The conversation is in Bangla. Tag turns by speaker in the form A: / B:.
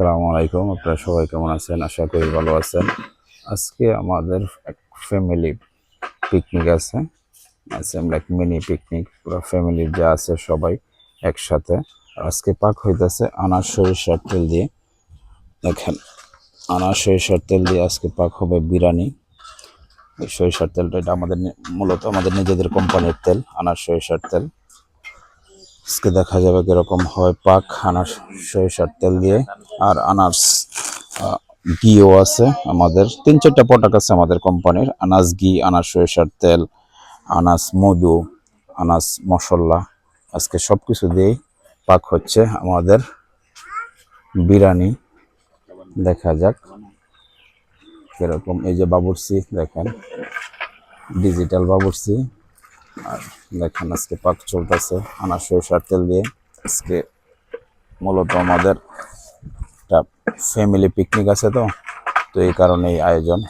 A: আসসালামু আলাইকুম। আপনারা সবাই কেমন আছেন? আশা করি ভালো আছেন। আজকে আমাদের এক ফ্যামিলি পিকনিক আছে। আছে আমরা এক মিনি পিকনিক পুরো ফ্যামিলির যা আছে সবাই একসাথে। আজকে পাক হইতেছে আনার সরিষার তেল দিয়ে। দেখেন, আনার সরিষার তেল দিয়ে আজকে পাক হবে বিরিয়ানি। এই সরিষার তেলটা এটা আমাদের মূলত আমাদের নিজেদের কোম্পানির তেল, আনার সরিষার তেল। আজকে দেখা যাবে কীরকম হয় পাক আনার সরিষার তেল দিয়ে। আর আনার্স ঘিও আছে আমাদের। তিন চারটা প্রোডাক্ট আছে আমাদের কোম্পানির। আনাস ঘি, আনাস সরিষার তেল, আনাস মধু, আনাস মশলা। আজকে সব কিছু দিয়েই পাক হচ্ছে আমাদের বিরিয়ানি। দেখা যাক কীরকম। এই যে বাবুরসি দেখেন। ডিজিটাল বাবুরসি আর দেখেন আজকে পাক চলতেছে, আনার সরষার তেল দিয়ে। আজকে মূলত আমাদের একটা ফ্যামিলি পিকনিক আছে তো তো এই কারণেই আয়োজন।